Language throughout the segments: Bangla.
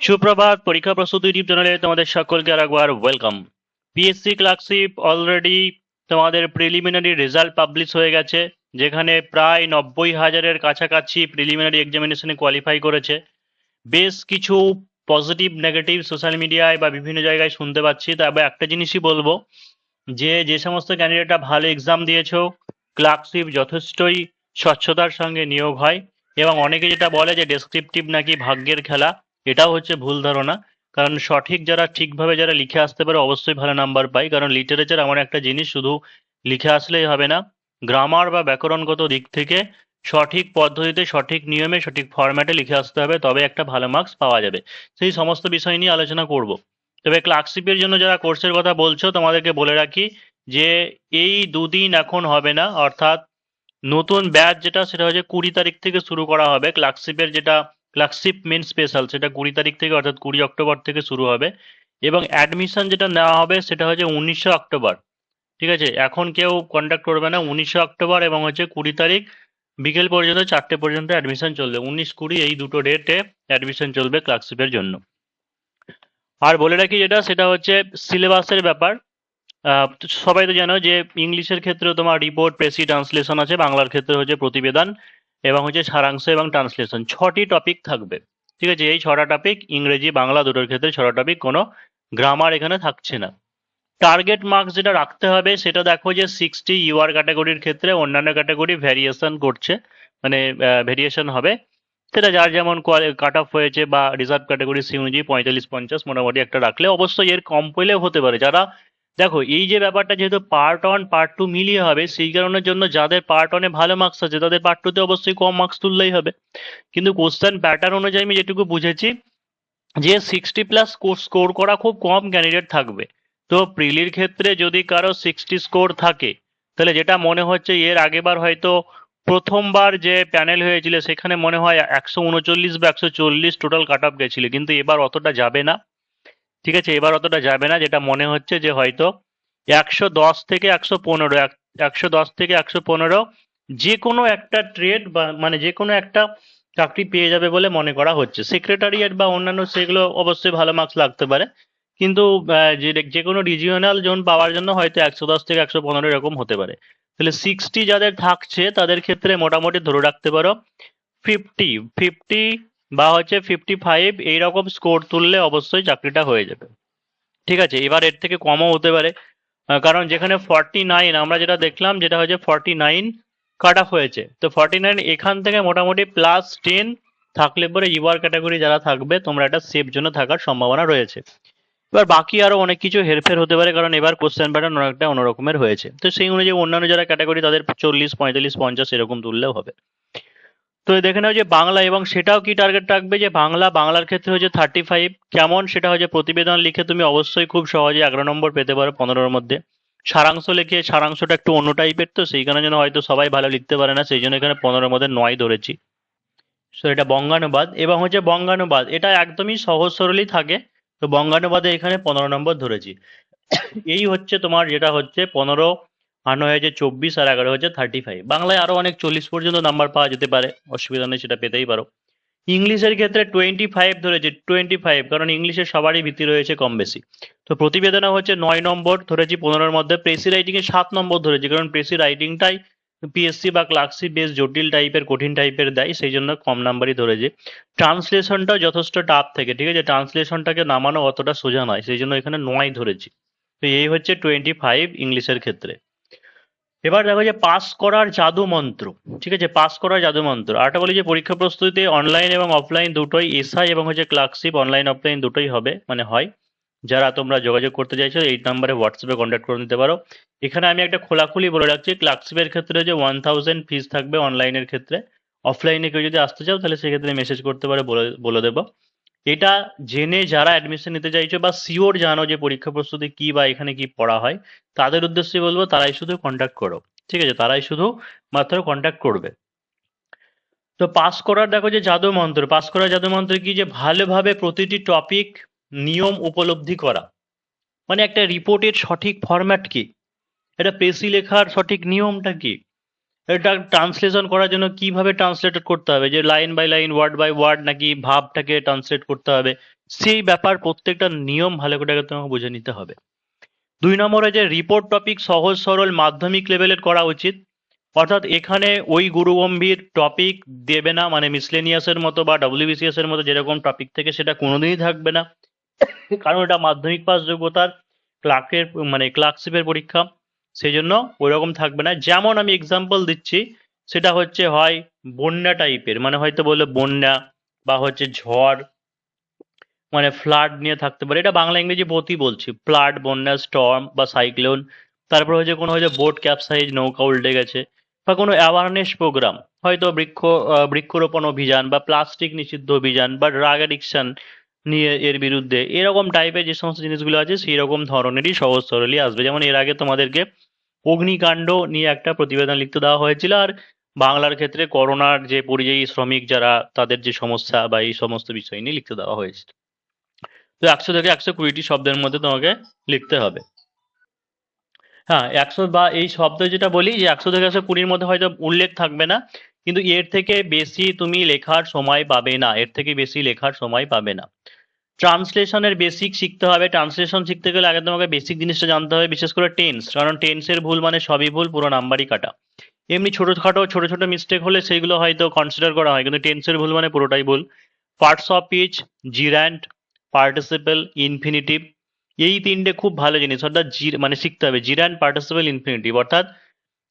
সুপ্রভাত, পরীক্ষা প্রস্তুতি ইউটিউব চ্যানেলে তোমাদের সকলকে আর একবার ওয়েলকাম পিএসসি ক্লার্কশিপ অলরেডি তোমাদের প্রিলিমিনারি রেজাল্ট পাবলিশ হয়ে গেছে, যেখানে প্রায় নব্বই হাজারের কাছাকাছি প্রিলিমিনারি এক্সামিনেশনে কোয়ালিফাই করেছে। বেশ কিছু পজিটিভ নেগেটিভ সোশ্যাল মিডিয়ায় বা বিভিন্ন জায়গায় শুনতে পাচ্ছি, তবে একটা জিনিসই বলব, যে যে সমস্ত ক্যান্ডিডেটরা ভালো এক্সাম দিয়েছ ক্লার্কশিপ যথেষ্টই স্বচ্ছতার সঙ্গে নিয়োগ হয়, এবং অনেকে যেটা বলে যে ডেসক্রিপটিভ নাকি ভাগ্যের খেলা এটাও হচ্ছে ভুল ধারণা। কারণ সঠিক যারা, ঠিকভাবে যারা লিখে আসতে পারে অবশ্যই ভালো নাম্বার পায়। কারণ লিটারেচার এমন একটা জিনিস, শুধু লিখে আসলেই হবে না। গ্রামার বা ব্যাকরণগত দিক থেকে সঠিক পদ্ধতিতে, সঠিক নিয়মে, সঠিক ফরম্যাটে লিখে আসতে হবে, তবে একটা ভালো মার্কস পাওয়া যাবে। সেই সমস্ত বিষয় নিয়ে আলোচনা করব। তবে ক্লার্কশিপের জন্য যারা কোর্সের কথা বলছো, তোমাদেরকে বলে রাখি যে, এই দুদিন এখন হবে না। অর্থাৎ নতুন ব্যাচ যেটা, সেটা হচ্ছে কুড়ি তারিখ থেকে শুরু করা হবে। ক্লার্কশিপের যেটা ক্লার্কশিপ মেন স্পেশাল সেটা কুড়ি তারিখ থেকে অর্থাৎ কুড়ি অক্টোবর থেকে শুরু হবে। এবং অ্যাডমিশন যেটা নেওয়া হবে সেটা হচ্ছে উনিশশো অক্টোবর, ঠিক আছে? এখন কেউ কন্ট্যাক্ট করবে না উনিশশো অক্টোবর এবং হচ্ছে কুড়ি তারিখ বিকেল পর্যন্ত, চারটে পর্যন্ত অ্যাডমিশন চলবে। উনিশ কুড়ি এই দুটো ডেটে অ্যাডমিশন চলবে ক্লার্কশিপের জন্য। আর বলে রাখি যেটা, সেটা হচ্ছে সিলেবাসের ব্যাপার। সবাই তো জানো যে ইংলিশের ক্ষেত্রেও তোমার রিপোর্ট প্রেসি ট্রান্সলেশন আছে, বাংলার ক্ষেত্রে হচ্ছে প্রতিবেদন। এবং হচ্ছে সারাংশ এবং ট্রান্সলেশন ছটি টপিক থাকবে। ঠিক আছে, এই ছটা টপিক ইংরেজি, বাংলা দুটোর ক্ষেত্রে ছটা টপিক কোনো গ্রামার এখানে থাকছে না। টার্গেট মার্কস যেটা রাখতে হবে সেটা দেখো যে সিক্সটি ইউআর ক্যাটাগরির ক্ষেত্রে অন্যান্য ক্যাটাগরি ভ্যারিয়েশন করছে মানে ভেরিয়েশন হবে। সেটা যার যেমন কাট অফ হয়েছে বা রিজার্ভ ক্যাটাগরি সি অনুযায়ী পঁয়তাল্লিশ, পঞ্চাশ মোটামুটি একটা রাখলে অবশ্যই এর কম পেলেও হতে পারে। যারা দেখো, এই যে ব্যাপারটা যেহেতু পার্ট ওয়ান পার্ট টু মিলিয়ে হবে, সেই কারণের জন্য যাদের পার্ট ওয়ানে ভালো মার্কস আছে, তাদের পার্ট টুতে অবশ্যই কম মার্কস তুললেই হবে। কিন্তু কোশ্চেন প্যাটার্ন অনুযায়ী আমি যেটুকু বুঝেছি, যে সিক্সটি প্লাস স্কোর করা খুব কম ক্যান্ডিডেট থাকবে। তো প্রিলির ক্ষেত্রে যদি কারও সিক্সটি স্কোর থাকে, তাহলে যেটা মনে হচ্ছে এর আগেবার হয়তো প্রথমবার যে প্যানেল হয়েছিল, সেখানে মনে হয় একশো উনচল্লিশ বা একশো চল্লিশ টোটাল কাট অফ গেছিল, কিন্তু এবার অতটা যাবে না। ঠিক আছে, এবার অতটা যাবে না, যেটা মনে হচ্ছে যে হয়তো একশো দশ থেকে একশো পনেরো একশো দশ থেকে একশো পনেরো যে কোনো একটা ট্রেড বা মানে যে কোনো একটা চাকরি পেয়ে যাবে বলে মনে করা হচ্ছে। সেক্রেটারিয়েট বা অন্যান্য সেগুলো অবশ্যই ভালো মার্কস লাগতে পারে। কিন্তু যে কোনো রিজিওনাল জোন পাওয়ার জন্য হয়তো একশো দশ থেকে একশো পনেরো এরকম হতে পারে। তাহলে সিক্সটি যাদের থাকছে, তাদের ক্ষেত্রে মোটামুটি ধরে রাখতে পারো ফিফটি ফিফটি বা হচ্ছে ফিফটি ফাইভ এইরকম স্কোর তুললে অবশ্যই চাকরিটা হয়ে যাবে। ঠিক আছে? এবার এর থেকে কমও হতে পারে। কারণ যেখানে ফর্টি নাইন আমরা যেটা দেখলাম যেটা হচ্ছে ফর্টি নাইন কাট অফ হয়েছে। তো ফর্টি নাইন এখান থেকে মোটামুটি প্লাস টেন থাকলে পরে ইউআর ক্যাটাগরি যারা থাকবে, তোমরা একটা সেফ জন্য থাকার সম্ভাবনা রয়েছে। এবার বাকি আরও অনেক কিছু হেরফের হতে পারে, কারণ এবার কোশ্চেন প্যাটার্ন অনেকটা অন্যরকমের হয়েছে। তো সেই অনুযায়ী অন্যান্য যারা ক্যাটাগরি তাদের চল্লিশ, পঁয়তাল্লিশ, পঞ্চাশ এরকম তুললেও হবে। তো দেখে নাও যে বাংলা এবং সেটাও কি টার্গেট রাখবে? যে বাংলা, বাংলার ক্ষেত্রে হচ্ছে থার্টি ফাইভ কেমন সেটা হচ্ছে প্রতিবেদন লিখে তুমি অবশ্যই খুব সহজে এগারো নম্বর পেতে পারো পনেরোর মধ্যে। সারাংশ লিখে, সারাংশটা একটু অন্য টাইপের তো, সেই কারণে জন্য হয়তো সবাই ভালো লিখতে পারে না, সেই জন্য এখানে পনেরোর মধ্যে নয় ধরেছি। সো এটা বঙ্গানুবাদ এবং হচ্ছে বঙ্গানুবাদ, এটা একদমই সহজ সরলই থাকে। তো বঙ্গানুবাদে এখানে পনেরো নম্বর ধরেছি। এই হচ্ছে তোমার যেটা হচ্ছে পনেরো আর নয় হচ্ছে চব্বিশ আর এগারো হচ্ছে থার্টি ফাইভ বাংলায় আরও অনেক চল্লিশ পর্যন্ত নাম্বার পাওয়া যেতে পারে। অসুবিধা নেই, সেটা পেতেই পারো। ইংলিশের ক্ষেত্রে টোয়েন্টি ফাইভ ধরেছে টোয়েন্টি ফাইভ কারণ ইংলিশের সবারই ভিত্তি রয়েছে কম বেশি। তো প্রতিবেদনে হচ্ছে নয় নম্বর, ধরেছি পনেরোর মধ্যে। প্রেসি রাইটিং এ সাত নম্বর ধরেছি, কারণ প্রেসি রাইটিংটাই পিএসসি বা ক্লার্কশিপ বেশ জটিল টাইপের কঠিন টাইপের দেয়, সেই জন্য কম নাম্বারই ধরেছে। ট্রান্সলেশনটাও যথেষ্ট টাফ থেকে, ঠিক আছে? ট্রান্সলেশনটাকে নামানো অতটা সোজা নয়, সেই জন্য এখানে নয় ধরেছি। তো এই হচ্ছে টোয়েন্টি ফাইভ ইংলিশের ক্ষেত্রে। এবার দেখো যে পাস করার জাদু মন্ত্র, ঠিক আছে? পাস করার জাদু মন্ত্র। আরেকটা বলি যে পরীক্ষা প্রস্তুতিতে অনলাইন এবং অফলাইন দুটোই এসআই এবং হচ্ছে ক্লার্কশিপ অনলাইন অফলাইন দুটোই হবে মানে হয়। যারা তোমরা যোগাযোগ করতে চাইছো, এই নাম্বারে হোয়াটসঅ্যাপে কন্ট্যাক্ট করে নিতে পারো। এখানে আমি একটা খোলাখুলি বলে রাখছি ক্লার্কশিপের ক্ষেত্রে যে ওয়ান থাউজেন্ড ফিস থাকবে অনলাইনের ক্ষেত্রে। অফলাইনে কেউ যদি আসতে চাও, তাহলে সেক্ষেত্রে মেসেজ করতে পারে, বলে বলে দেবো। এটা জেনে যারা অ্যাডমিশন নিতে চাইছো বা সিওর জানো যে পরীক্ষা প্রস্তুতি কি বা এখানে কি পড়া হয়, তাদের উদ্দেশ্যে বলব তারাই শুধু কন্ট্যাক্ট করো, ঠিক আছে? তারাই শুধু মাত্র কন্ট্যাক্ট করবে। তো পাস করার দেখো যে জাদু মন্ত্র পাস করার জাদু মন্ত্র কি যে ভালোভাবে প্রতিটি টপিক নিয়ম উপলব্ধি করা। মানে একটা রিপোর্টের সঠিক ফরম্যাট কি? এটা পেসি লেখার সঠিক নিয়মটা কি? এটা ট্রান্সলেশন করার জন্য কীভাবে ট্রান্সলেট করতে হবে? যে line by line word by word নাকি ভাবটাকে ট্রান্সলেট করতে হবে? সেই ব্যাপার প্রত্যেকটা নিয়ম ভালো করে তোমাকে বুঝে নিতে হবে। দুই নম্বরে যে রিপোর্ট টপিক সহজ সরল মাধ্যমিক লেভেলের করা উচিত। অর্থাৎ এখানে ওই গুরুগম্ভীর টপিক দেবে না মানে মিসলেনিয়াসের মতো বা ডব্লিউবিসিএস এর মতো যেরকম টপিক থেকে সেটা কোনোদিনই থাকবে না। কারণ এটা মাধ্যমিক পাস যোগ্যতার ক্লার্কের মানে ক্লার্কশিপের পরীক্ষা। সেই জন্য ওই রকম থাকবে না। যেমন আমি এক্সাম্পল দিচ্ছি, সেটা হচ্ছে হয় বন্যা টাইপের মানে হয়তো বলল বন্যা বা হচ্ছে ঝড় মানে ফ্লাড নিয়ে থাকতে পারে। এটা বাংলা ইংরেজি বোধই বলছি। ফ্লাড বন্যা স্টর্ম বা সাইক্লোন তারপর হচ্ছে কোনো হয়তো বোট ক্যাপসাইজ নৌকা উল্টে গেছে বা কোনো অ্যাওয়ারনেস প্রোগ্রাম হয়তো বৃক্ষ বৃক্ষরোপণ অভিযান বা প্লাস্টিক নিষিদ্ধ অভিযান বা ড্রাগ অ্যাডিকশন নিয়ে এর বিরুদ্ধে, এরকম টাইপের যে সমস্ত জিনিসগুলো আছে সেই রকম ধরনেরই সহজ সরলই আসবে। যেমন এর আগে তোমাদেরকে অগ্নিকাণ্ড নিয়ে একটা প্রতিবেদন লিখতে দেওয়া হয়েছিল। আর বাংলার ক্ষেত্রে করোনার যে পরিযায়ী শ্রমিক যারা, তাদের যে সমস্যা বা এই সমস্ত বিষয় নিয়ে লিখতে দেওয়া হয়েছিল। তো একশো থেকে একশো কুড়িটি শব্দের মধ্যে তোমাকে লিখতে হবে। হ্যাঁ একশো বা এই শব্দ যেটা বলি, যে একশো থেকে একশো কুড়ির মধ্যে হয়তো উল্লেখ থাকবে না, কিন্তু এর থেকে বেশি তুমি লেখার সময় পাবে না, এর থেকে বেশি লেখার সময় পাবে না। ট্রান্সলেশনের বেসিক শিখতে হবে। ট্রান্সলেশন শিখতে গেলে আগে তোমাকে বেসিক জিনিসটা জানতে হবে, বিশেষ করে টেন্স কারণ টেন্সের ভুল মানে সবই ভুল, পুরো নাম্বারই কাটা। এমনি ছোটখাটো, ছোট ছোট মিস্টেক হলে সেইগুলো হয়তো কনসিডার করা হয়, কিন্তু টেন্সের ভুল মানে পুরোটাই ভুল। Parts of speech gerund participle infinitive এই তিনটে খুব ভালো জিনিস। অর্থাৎ জির মানে শিখতে হবে। জিরান্ট পার্টিসিপেল ইনফিনিটিভ অর্থাৎ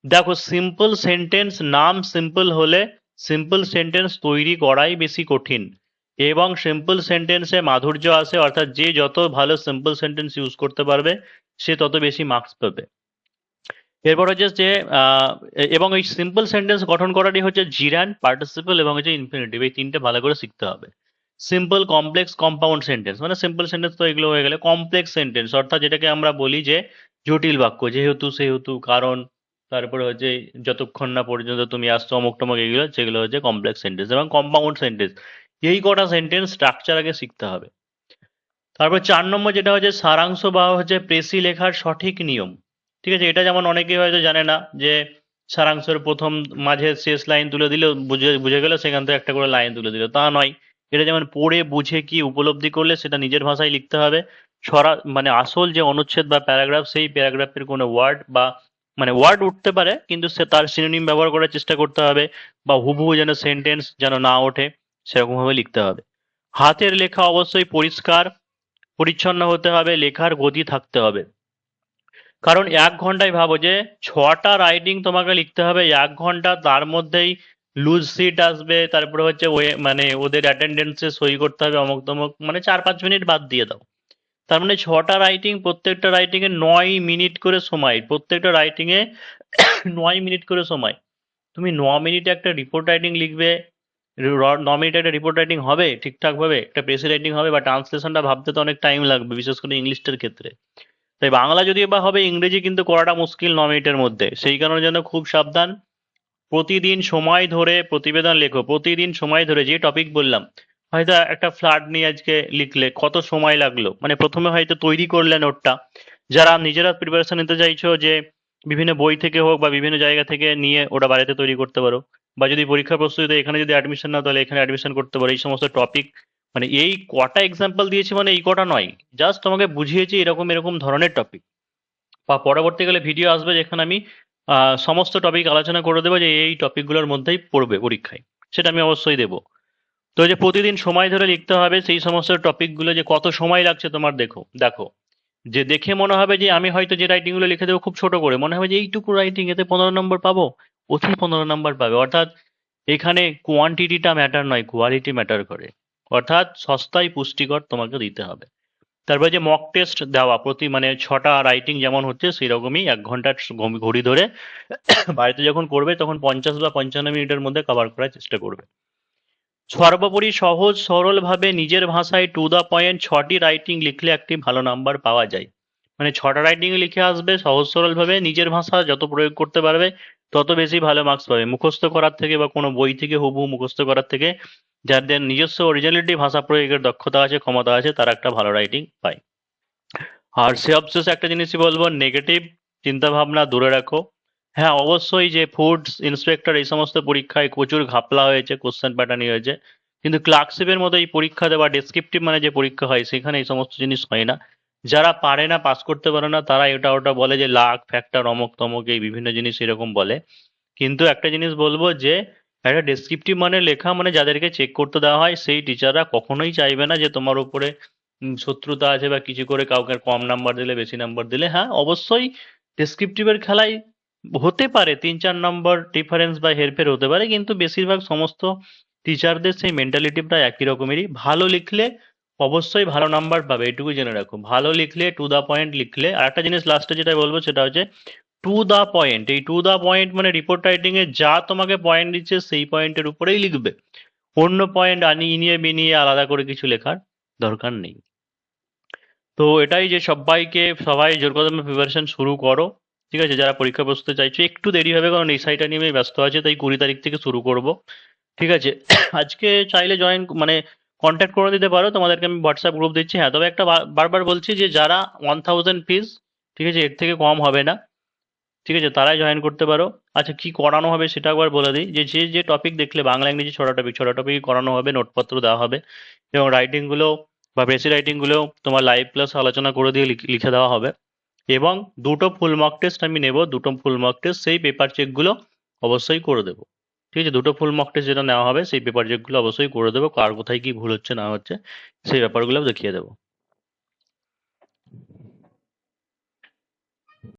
দেখো সিম্পল সেন্টেন্স নাম সিম্পল হলে সিম্পল সেন্টেন্স তৈরি করাই বেশি কঠিন। এবং সিম্পল সেন্টেন্সে মাধুর্য আসে, অর্থাৎ যে যত ভালো সিম্পল সেন্টেন্স ইউজ করতে পারবে, সে তত বেশি মার্কস পাবে। এরপর হচ্ছে যে এবং এই সিম্পল সেন্টেন্স গঠন করাটি হচ্ছে জিরান পার্টিসিপল এবং হচ্ছে ইনফিনিটিভ এই তিনটে ভালো করে শিখতে হবে। সিম্পল কমপ্লেক্স কম্পাউন্ড সেন্টেন্স মানে সিম্পল সেন্টেন্স তো এগুলো হয়ে গেলে কমপ্লেক্স সেন্টেন্স অর্থাৎ যেটাকে আমরা বলি যে জটিল বাক্য, যেহেতু সেহেতু, কারণ, তারপরে হচ্ছে যতক্ষণ না পর্যন্ত তুমি আসছো অমুক টমক এগুলো যেগুলো হচ্ছে কমপ্লেক্স সেন্টেন্স এবং কম্পাউন্ড সেন্টেন্স এই কটা সেন্টেন্স স্ট্রাকচার আগে শিখতে হবে। তারপর চার নম্বর যেটা হচ্ছে, সারাংশ বা হচ্ছে প্রেসি লেখার সঠিক নিয়ম। ঠিক আছে? এটা যেমন অনেকেই হয়তো জানে না যে, সারাংশের প্রথম মাঝে শেষ লাইন তুলে দিল বুঝে বুঝে গেল, সেখান থেকে একটা করে লাইন তুলে দিল। তা নয়। এটা যেমন পড়ে, বুঝে, কি উপলব্ধি করলে সেটা নিজের ভাষায় লিখতে হবে। সরা মানে আসল যে অনুচ্ছেদ বা প্যারাগ্রাফ সেই প্যারাগ্রাফের কোনো ওয়ার্ড বা মানে ওয়ার্ড উঠতে পারে, কিন্তু সে তার সিনোনিম ব্যবহার করার চেষ্টা করতে হবে বা হুবহু যেন সেন্টেন্স যেন না ওঠে। সেরকম ভাবে লিখতে হবে। হাতের লেখা অবশ্যই পরিষ্কার, পরিচ্ছন্ন হতে হবে, লেখার গতি থাকতে হবে। কারণ এক ঘন্টায় ভাবো যে ছটা রাইটিং তোমাকে লিখতে হবে, এক ঘণ্টা তার মধ্যেই লুজ সিট আসবে, তারপরে হচ্ছে ওয়ে মানে ওদের অ্যাটেন্ডেন্সে সই করতে হবে অমুক তমুক মানে চার পাঁচ মিনিট বাদ দিয়ে দাও। তার মানে ছটা রাইটিং প্রত্যেকটা রাইটিং এ নয় মিনিট করে সময়, প্রত্যেকটা রাইটিং এ নয় মিনিট করে সময়। তুমি ন মিনিটে একটা রিপোর্ট রাইটিং লিখবে র- ন মিনিটে একটা রিপোর্ট রাইটিং হবে, ঠিকঠাক ভাবে, একটা প্রেসি রাইটিং হবে বা ট্রান্সলেশনটা ভাবতে তো অনেক টাইম লাগবে, বিশেষ করে ইংলিশটার ক্ষেত্রে। তাই বাংলা যদি বা হবে, ইংরেজি কিন্তু করাটা মুশকিল ন মিনিটের মধ্যে। সেই কারণে জন্য খুব সাবধান। প্রতিদিন সময় ধরে প্রতিবেদন লেখো, প্রতিদিন সময় ধরে, যে টপিক বললাম, হয়তো একটা ফ্লাড নিয়ে আজকে লিখলে কত সময় লাগল? মানে প্রথমে হয়তো তৈরি করলে নোটটা। যারা নিজেরা প্রিপারেশন নিতে চাইছো যে বিভিন্ন বই থেকে হোক বা বিভিন্ন জায়গা থেকে নিয়ে ওটা বাড়িতে তৈরি করতে পারো। বা যদি পরীক্ষা প্রস্তুতিতে এখানে যদি অ্যাডমিশন না তাহলে এখানে অ্যাডমিশন করতে পারো। এই সমস্ত টপিক মানে এই কটা এক্সাম্পল দিয়েছি মানে এই কটা নয়। জাস্ট তোমাকে বুঝিয়েছি এরকম এরকম ধরনের টপিক বা পরবর্তীকালে ভিডিও আসবে যেখানে আমি সমস্ত টপিক আলোচনা করে দেবো যে এই টপিকগুলোর মধ্যেই পড়বে পরীক্ষায়। সেটা আমি অবশ্যই দেবো। তো যে প্রতিদিন সময় ধরে লিখতে হবে, সেই সমস্ত টপিকগুলো যে কত সময় লাগছে তোমার দেখো দেখো। যে দেখে মনে হবে যে আমি হয়তো যে রাইটিংগুলো লিখে দেবো খুব ছোট করে, মনে হবে যে এইটুকু রাইটিং এতে পনেরো নম্বর পাবো। অতি পনেরো নম্বর পাবে। অর্থাৎ এখানে কোয়ান্টিটিটা ম্যাটার নয় কোয়ালিটি ম্যাটার করে। অর্থাৎ সস্তায় পুষ্টিকর তোমাকে দিতে হবে। তারপরে যে মক টেস্ট দেওয়া, প্রতি মানে ছটা রাইটিং যেমন হচ্ছে সেই রকমই এক ঘণ্টার ঘড়ি ধরে বাড়িতে যখন করবে, তখন পঞ্চাশ বা পঞ্চান্ন মিনিটের মধ্যে কভার করার চেষ্টা করবে। সর্বোপরি সহজ, সরলভাবে নিজের ভাষায় টু দ্য পয়েন্ট ছটি রাইটিং লিখলে একটি ভালো নাম্বার পাওয়া যায়। মানে ছটা রাইটিং লিখে আসবে, সহজ, সরলভাবে নিজের ভাষা যত প্রয়োগ করতে পারবে তত বেশি ভালো মার্কস পাবে। মুখস্থ করার থেকে বা কোনো বই থেকে হুবহু মুখস্থ করার থেকে যাদের নিজস্ব অরিজিনালিটি ভাষা প্রয়োগের দক্ষতা আছে, ক্ষমতা আছে, তারা একটা ভালো রাইটিং পায়। আর সে অবশেষে একটা জিনিসই বলব নেগেটিভ চিন্তা ভাবনা দূরে রাখো। হ্যাঁ অবশ্যই যে ফুড ইন্সপেক্টর এই সমস্ত পরীক্ষায় প্রচুর ঘাপলা হয়েছে কোশ্চেন প্যাটার্নই হয়েছে। কিন্তু ক্লার্কশিপের মতো এই পরীক্ষা দেওয়া ডেসক্রিপটিভ মানে যে পরীক্ষা হয়, সেখানে এই সমস্ত জিনিস হয় না। যারা পারে না পাস করতে পারে না, তারা এটা ওটা বলে যে লাখ ফ্যাক্টর অমক, তমক, এই বিভিন্ন জিনিস এরকম বলে। কিন্তু একটা জিনিস বলব যে, একটা ডেসক্রিপটিভ মানে লেখা মানে যাদেরকে চেক করতে দেওয়া হয়, সেই টিচাররা কখনোই চাইবে না যে তোমার উপরে শত্রুতা আছে বা কিছু করে কাউকে কম নাম্বার দিলে, বেশি নাম্বার দিলে। হ্যাঁ অবশ্যই ডেসক্রিপটিভের খেলায় হতে পারে, তিন, চার নম্বর ডিফারেন্স বা হেরফের হতে পারে, কিন্তু বেশিরভাগ সমস্ত টিচারদের সেই মেন্টালিটি প্রায় একই রকমেরই। ভালো লিখলে অবশ্যই ভালো নাম্বার পাবে এটুকু জেনে রাখো ভালো লিখলে টু দা পয়েন্ট লিখলে, আর একটা জিনিস লাস্টে যেটা বলব সেটা হচ্ছে টু দা পয়েন্ট এই টু দা পয়েন্ট মানে রিপোর্ট রাইটিং এ যা তোমাকে পয়েন্ট দিচ্ছে সেই পয়েন্টের উপরেই লিখবে। অন্য পয়েন্ট আনিয়ে নিয়ে, বিনিয়ে আলাদা করে কিছু লেখার দরকার নেই। তো এটাই যে সবাইকে, সবাই জোর কদমে প্রিপারেশন শুরু করো, ঠিক আছে? যারা পরীক্ষা বসতে চাইছো, একটু দেরি হবে কারণ এই সাইটটা নিয়ে আমি ব্যস্ত আছে, তাই কুড়ি তারিখ থেকে শুরু করব, ঠিক আছে? আজকে চাইলে জয়েন মানে কন্ট্যাক্ট করে দিতে পারো। তোমাদেরকে আমি হোয়াটসঅ্যাপ গ্রুপ দিচ্ছি। হ্যাঁ তবে একটা বার- বারবার বলছি যে যারা ওয়ান থাউজেন্ড ফিস ঠিক আছে, এর থেকে কম হবে না। ঠিক আছে, তারাই জয়েন করতে পারো। আচ্ছা কি করানো হবে সেটা একবার বলে দিই। যে যে যে টপিক দেখলে বাংলা ইংরেজি ছটা টপিক ছটা টপিক করানো হবে, নোটপত্র দেওয়া হবে। এবং রাইটিংগুলো বা বেশি রাইটিংগুলো তোমার লাইভ ক্লাস আলোচনা করে দিয়ে লিখে দেওয়া হবে। এবং দুটো ফুল মক টেস্ট আমি নেব। দুটো ফুল মক টেস্ট সেই পেপার চেকগুলো অবশ্যই করে দেবো। ঠিক আছে, দুটো ফুল মক টেস্ট যেটা নেওয়া হবে, সেই পেপার চেকগুলো অবশ্যই করে দেবো, কার কোথায় কি ভুল হচ্ছে, না হচ্ছে, সেই ব্যাপারগুলো দেখিয়ে দেবো।